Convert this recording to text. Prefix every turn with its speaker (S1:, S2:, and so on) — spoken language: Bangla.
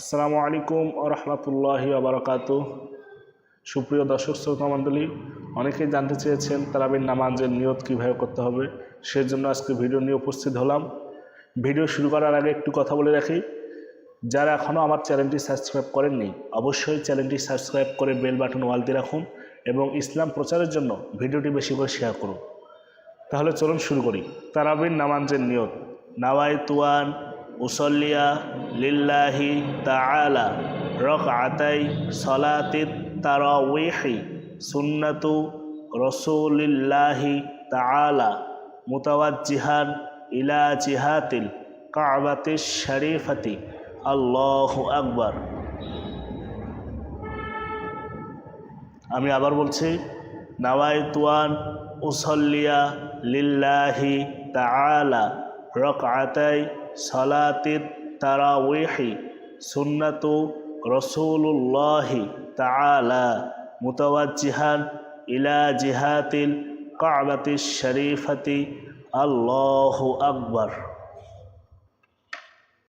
S1: আসসালামু আলাইকুম রহমতুল্লাহি আবরকাত সুপ্রিয় দর্শক, শ্রোতা মণ্ডলী, অনেকেই জানতে চেয়েছেন তারাবির নামাজের নিয়ত কীভাবে করতে হবে, সেজন্য আজকে ভিডিও নিয়ে উপস্থিত হলাম। ভিডিও শুরু করার আগে একটু কথা বলে রাখি, যারা এখনও আমার চ্যানেলটি সাবস্ক্রাইব করেননি, অবশ্যই চ্যানেলটি সাবস্ক্রাইব করে বেল বাটন ওয়াল দিয়ে রাখুন এবং ইসলাম প্রচারের জন্য ভিডিওটি বেশি করে শেয়ার করুন। তাহলে চলুন শুরু করি। তারাবির নামাজের নিয়ত নাওয়াই তুয়ান উসল্লিয়া লিল্লাহি তাআলা রক আতাই সলাতিত তারাউইহি সুন্নাতু রসুলিল্লাহি তাআলা মুতাওয়াজ্জিহান ইলা জিহাতিল কাবাতিশ শরীফাতি। আল্লাহু আকবর। আমি আবার বলছি নাওয়াই তুয়ান উসল্লিয়া লিল্লাহি তাআলা রকআতাই সলাতিত তারাউইহি সুন্নাত রসুল্লাহি তালা মুতাওয়াজ্জিহান ইলা জিহাতিল কাবাতি শরীফাতি। আল্লাহ আকবার।